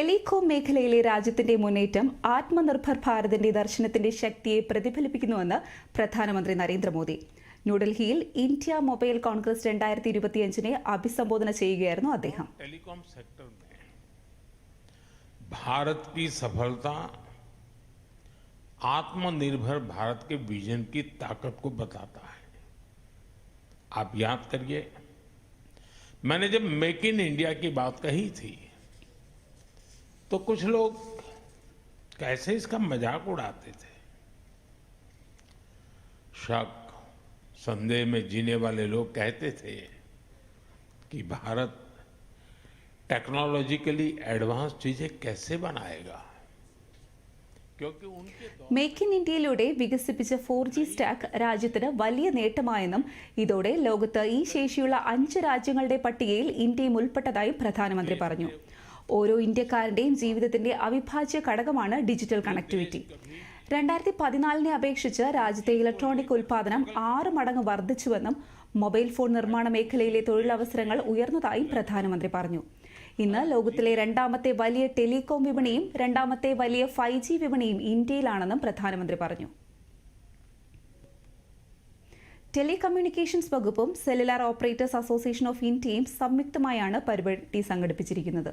telecom Meghalaya राज्यത്തിന്റെ മുന്നേറ്റം ആത്മനിർഭർ ഭാരതന്റെ ദർശനത്തിന്റെ ശക്തിയെ പ്രതിഫലിപ്പിക്കുന്നുവെന്ന് പ്രധാനമന്ത്രി നരേന്ദ്ര മോദി ന്യൂഡൽഹിൽ ഇന്ത്യ മൊബൈൽ കോൺഗ്രസ് 2025 നെ അഭിസംബോധന ചെയ്യുകയായിരുന്നു അദ്ദേഹം ടെലികോം സെക്ടറിൽ भारत की सफलता आत्मनिर्भर भारत के विजन की ताकत को बताता है आप याद करिए मैंने जब मेक इन इंडिया की बात कही थी तो कुछ लोग कैसे इसका मजाक उड़ाते थे शक संदेह में जीने वाले लोग कहते थे कि भारत टेक्नोलॉजिकली एडवांस चीजें कैसे बनाएगा മേക്ക് ഇൻ ഇന്ത്യയിലൂടെ വികസിപ്പിച്ച ഫോർ ജി സ്റ്റാക്ക് രാജ്യത്തിന് വലിയ നേട്ടമായെന്നും ഇതോടെ ലോകത്ത് ഈ ശേഷിയുള്ള അഞ്ച് രാജ്യങ്ങളുടെ പട്ടികയിൽ ഇന്ത്യയും ഉൾപ്പെട്ടതായും പ്രധാനമന്ത്രി പറഞ്ഞു ഓരോ ഇന്ത്യക്കാരന്റെയും ജീവിതത്തിന്റെ അവിഭാജ്യ ഘടകമാണ് ഡിജിറ്റൽ കണക്ടിവിറ്റി രണ്ടായിരത്തി പതിനാലിനെ അപേക്ഷിച്ച് രാജ്യത്തെ ഇലക്ട്രോണിക് ഉൽപാദനം ആറ് മടങ്ങ് വർദ്ധിച്ചുവെന്നും മൊബൈൽ ഫോൺ നിർമ്മാണ മേഖലയിലെ തൊഴിലവസരങ്ങൾ ഉയർന്നതായും പ്രധാനമന്ത്രി പറഞ്ഞു ഇന്ന് ലോകത്തിലെ രണ്ടാമത്തെ വലിയ ടെലികോം വിപണിയും രണ്ടാമത്തെ വലിയ ഫൈവ് ജി വിപണിയും ഇന്ത്യയിലാണെന്നും പ്രധാനമന്ത്രി പറഞ്ഞു ടെലികമ്മ്യൂണിക്കേഷൻസ് വകുപ്പും സെല്ലുലാർ ഓപ്പറേറ്റേഴ്സ് അസോസിയേഷൻ ഓഫ് ഇന്ത്യയും സംയുക്തമായാണ് പരിപാടി സംഘടിപ്പിച്ചിരിക്കുന്നത്